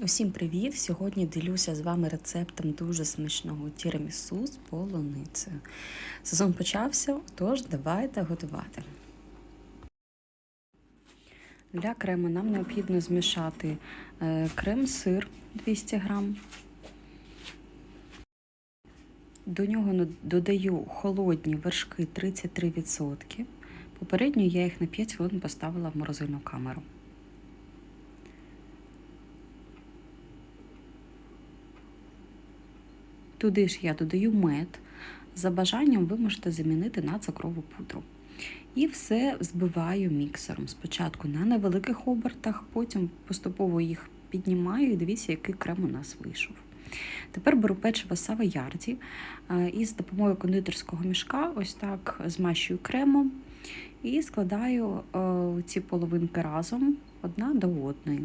Усім привіт! Сьогодні ділюся з вами рецептом дуже смачного тірамісу з полуницею. Сезон почався, тож давайте готувати. Для крему нам необхідно змішати е, крем-сир 200 г. До нього додаю холодні вершки 33%. Попередньо я їх на 5 хвилин поставила в морозильну камеру. Туди ж я додаю мед. За бажанням ви можете замінити на цукрову пудру. І все збиваю міксером. Спочатку на невеликих обертах, потім поступово їх піднімаю і дивіться, який крем у нас вийшов. Тепер беру печиво савоярді і з допомогою кондитерського мішка ось так змащую кремом і складаю ці половинки разом одна до одної.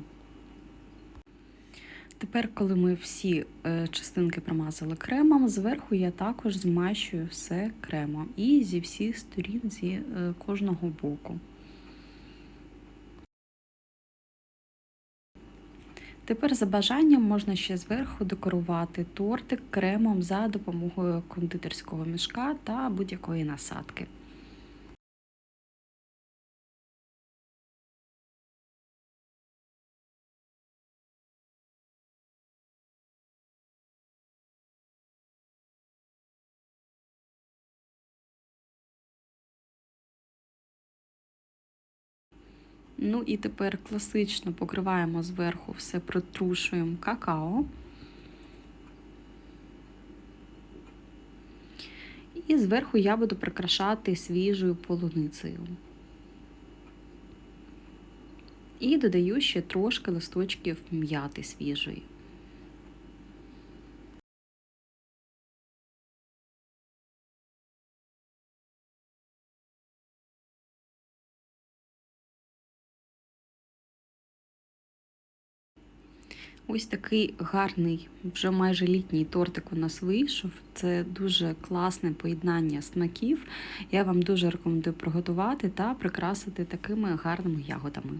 Тепер, коли ми всі е, частинки промазали кремом, зверху я також змащую все кремом і зі всіх сторін зі е, кожного боку. Тепер за бажанням можна ще зверху декорувати тортик кремом за допомогою кондитерського мішка та будь-якої насадки. Ну і тепер класично покриваємо зверху все, притрушуємо какао. І зверху я буду прикрашати свіжою полуницею. І додаю ще трошки листочків м'яти свіжої. Ось такий гарний, вже майже літній тортик у нас вийшов. Це дуже класне поєднання смаків. Я вам дуже рекомендую приготувати та прикрасити такими гарними ягодами.